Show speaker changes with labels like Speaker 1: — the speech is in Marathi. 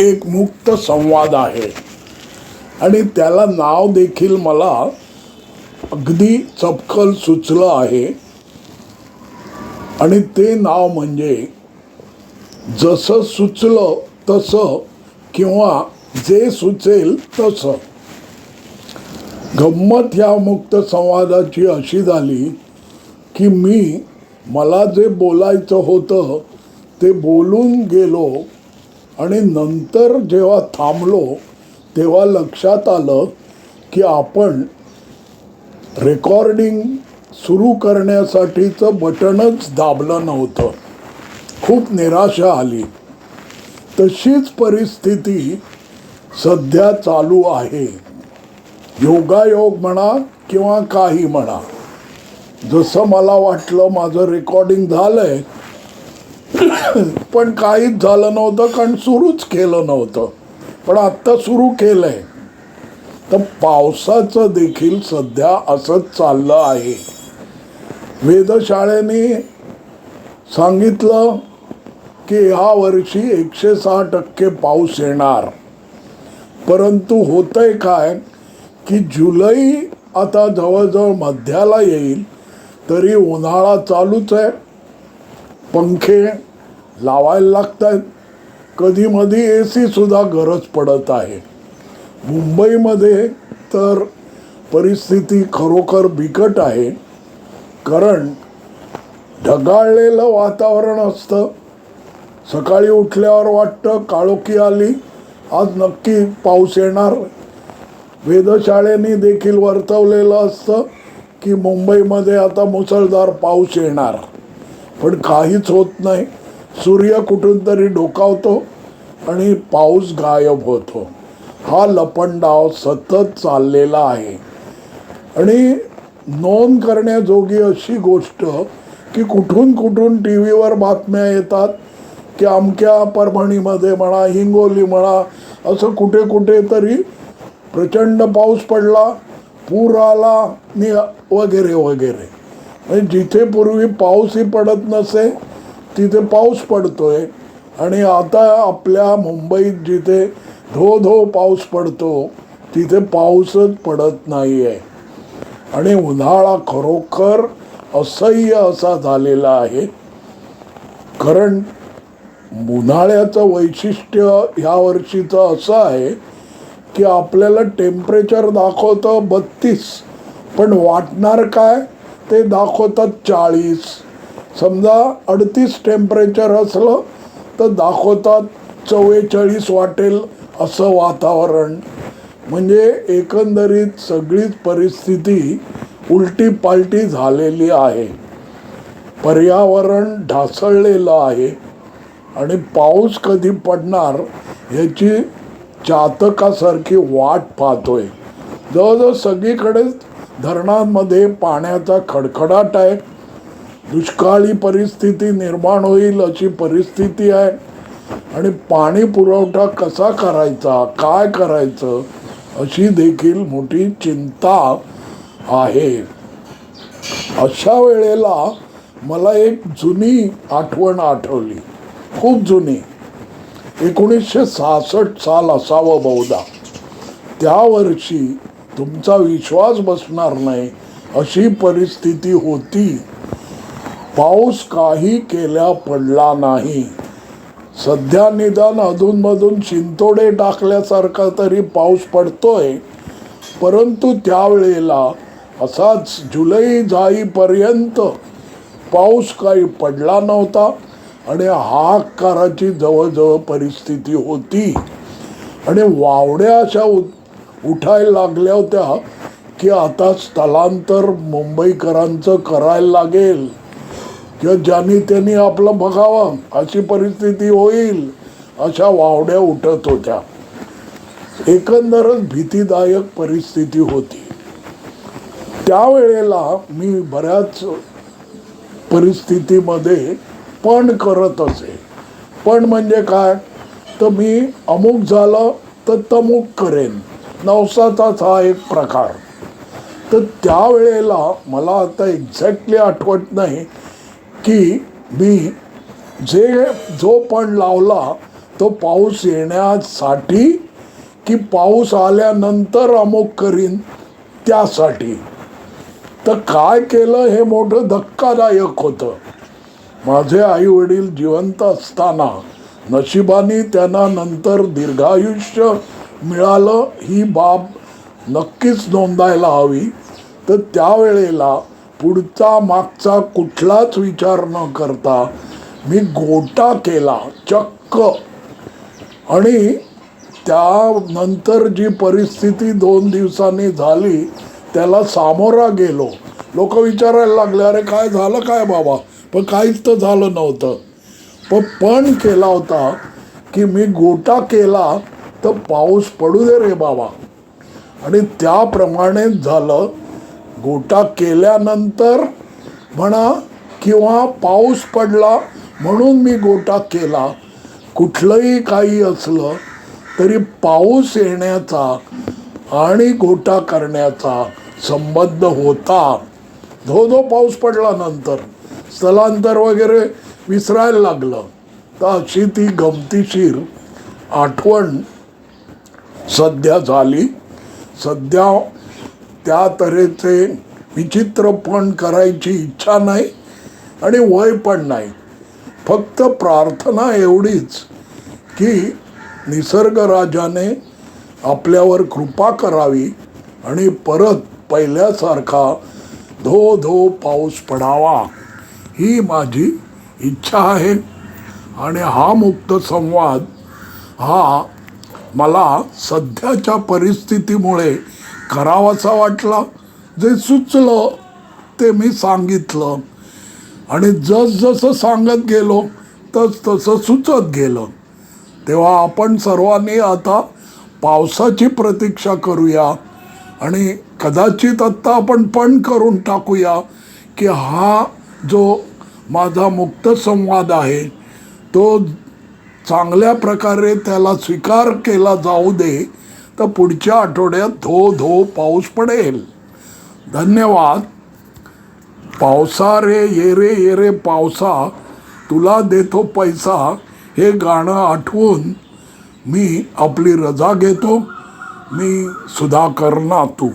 Speaker 1: एक मुक्त संवाद आहे. आणि त्याला नाव देखील मला अगदी चपखल सुचलं आहे. आणि ते नाव म्हणजे जसं सुचलं तसं किंवा जे सुचेल तसं. गंमत ह्या मुक्त संवादाची अशी झाली की मी मला जे बोलायचं होतं ते बोलून गेलो आणि नंतर जेव्हा थांबलो तेव्हा लक्षात आलं की आपण रेकॉर्डिंग सुरू करण्यासाठीचं बटनच दाबलं नव्हतं. खूप निराशा आली. तशीच परिस्थिती सध्या चालू आहे. योगायोग म्हणा किंवा काही म्हणा. जसं मला वाटलं माझं रेकॉर्डिंग झालं आहे पण काहीच झालं नव्हतं कारण सुरूच केलं नव्हतं. पण आत्ता सुरू केलंय. तर पावसाचं देखील सध्या असंच चाललं आहे. वेधशाळेने सांगितलं की ह्या वर्षी एकशे सहा टक्के पाऊस येणार. परंतु होतंय काय की जुलै आता जवळजवळ मध्याला येईल तरी उन्हाळा चालूच आहे. पंखे लावायला लागत आहेत कधीमधी ए सुद्धा गरज पडत आहे. मुंबईमध्ये तर परिस्थिती खरोखर बिकट आहे. कारण ढगाळलेलं वातावरण असतं. सकाळी उठल्यावर वाटतं काळोखी आली. आज नक्की पाऊस येणार. वेधशाळेने देखील वर्तवलेलं असतं की मुंबईमध्ये आता मुसळधार पाऊस येणार. पण काहीच होत नाही. सूर्य कुठून तरी डोकावतो आणि पाऊस गायब होतो. हा लपंडाव सतत चाललेला आहे. आणि नोंद करण्याजोगी अशी गोष्ट की कुठून कुठून टी व्हीवर बातम्या येतात की अमक्या परभणीमध्ये म्हणा हिंगोली म्हणा असं कुठे कुठे तरी प्रचंड पाऊस पडला पूर आला नि वगैरे वगैरे. म्हणजे जिथे पूर्वी पाऊसही पडत नसे तिथे पाऊस पडतोय. आणि आता आपल्या मुंबईत जिथे धो धो पाऊस पडतो तिथे पाऊसच पडत नाही आहे आणि उन्हाळा खरोखर असह्य असा झालेला आहे. कारण उन्हाळ्याचं वैशिष्ट्य ह्या वर्षीचं असं आहे की आपल्याला टेम्परेचर दाखवतं बत्तीस पण वाटणार काय? ते दाखवतात चाळीस. समजा अडतीस टेम्परेचर असलं तर दाखवतात चव्वेचाळीस वाटेल असं वातावरण. म्हणजे एकंदरीत सगळीच परिस्थिती उलटी पालटी झालेली आहे. पर्यावरण ढासळलेलं आहे आणि पाऊस कधी पडणार ह्याची चातकासारखी वाट पाहतोय. जवळजवळ सगळीकडेच धरणांमध्ये पाण्याचा खडखडाट आहे. दुष्काळी परिस्थिती निर्माण होईल अशी परिस्थिती आहे. आणि पाणी पुरवठा कसा करायचा काय करायचं अशी देखील मोठी चिंता आहे. अशा वेळेला मला एक जुनी आठवण आठवली. खूप जुनी. एकोणीसशे सहासष्ट साल असावं बहुधा. त्या वर्षी तुमचा विश्वास बसणार नाही अशी परिस्थिती होती. पाऊस काही केल्या पडला नाही. सध्या निदान अधूनमधून शिंतोडे टाकल्यासारखा तरी पाऊस पडतोय. परंतु त्यावेळेला असाच जुलै जाईपर्यंत पाऊस काही पडला नव्हता आणि हाकाराची जवळजवळ परिस्थिती होती. आणि वावड्या अशा उठायला लागल्या होत्या की आता स्थलांतर मुंबईकरांचं करायला लागेल. किंवा ज्यांनी त्यांनी आपलं बघावं अशी परिस्थिती होईल अशा वावड्या उठत होत्या. एकंदरच भीतीदायक परिस्थिती होती. त्यावेळेला मी बऱ्याच परिस्थितीमध्ये पण करत असे. पण म्हणजे काय? तर मी अमुक झालं तर तमुक करेन. नवसाचाच हा एक प्रकार. तर त्यावेळेला मला आता एक्झॅक्टली आठवत नाही की मी जे जो पण लावला तो पाऊस येण्यासाठी की पाऊस आल्यानंतर अमुक करीन त्यासाठी. तर काय केलं हे मोठं धक्कादायक होतं. माझे आई वडील जिवंत असताना नशिबाने त्यांना नंतर दीर्घायुष्य मिळालं. ही बाब नक्कीच नोंदायला हवी. तर त्यावेळेला पुढचा मागचा कुठलाच विचार न करता मी गोटा केला चक्क. आणि त्यानंतर जी परिस्थिती दोन दिवसांनी झाली त्याला सामोरा गेलो. लोक विचारायला लागले अरे काय झालं काय बाबा? पण काहीच तर झालं नव्हतं. पण पण केला होता की मी गोटा केला तर पाऊस पडू दे रे बाबा. आणि त्याप्रमाणेच झालं गोटा केल्यानंतर म्हणा किंवा पाऊस पडला म्हणून मी गोटा केला कुठलंही काही असलं तरी पाऊस येण्याचा आणि गोटा करण्याचा संबंध होता. धो धो पाऊस पडला नंतर. स्थलांतर वगैरे विसरायला लागलं. तर अशी ती गमतीशीर आठवण सध्या झाली. सध्या त्या तऱ्हेचे विचित्रपण करायची इच्छा नाही आणि वय पण नाही. फक्त प्रार्थना एवढीच की निसर्गराजाने आपल्यावर कृपा करावी आणि परत पहिल्यासारखा धो धो पाऊस पडावा. ही माझी इच्छा आहे आणि हा मुक्त संवाद हा मला सध्याच्या परिस्थितीमुळे करावासा वाटला जे सुचलं ते मी सांगितलं. आणि जसजसं सांगत गेलो तस तसं सुचत गेलं. तेव्हा आपण सर्वांनी आता पावसाची प्रतीक्षा करूया आणि कदाचित आत्ता आपण पण करून टाकूया की हा जो माझा मुक्त संवाद आहे तो चांगल्या प्रकारे त्याला स्वीकार केला जाऊ दे तर पुढच्या आठवड्यात धो धो पाऊस पडेल. धन्यवाद. पावसा रे ये रे ये रे पावसा तुला देतो पैसा हे गाणं आठवून मी आपली रजा घेतो. मी सुधाकर नातू.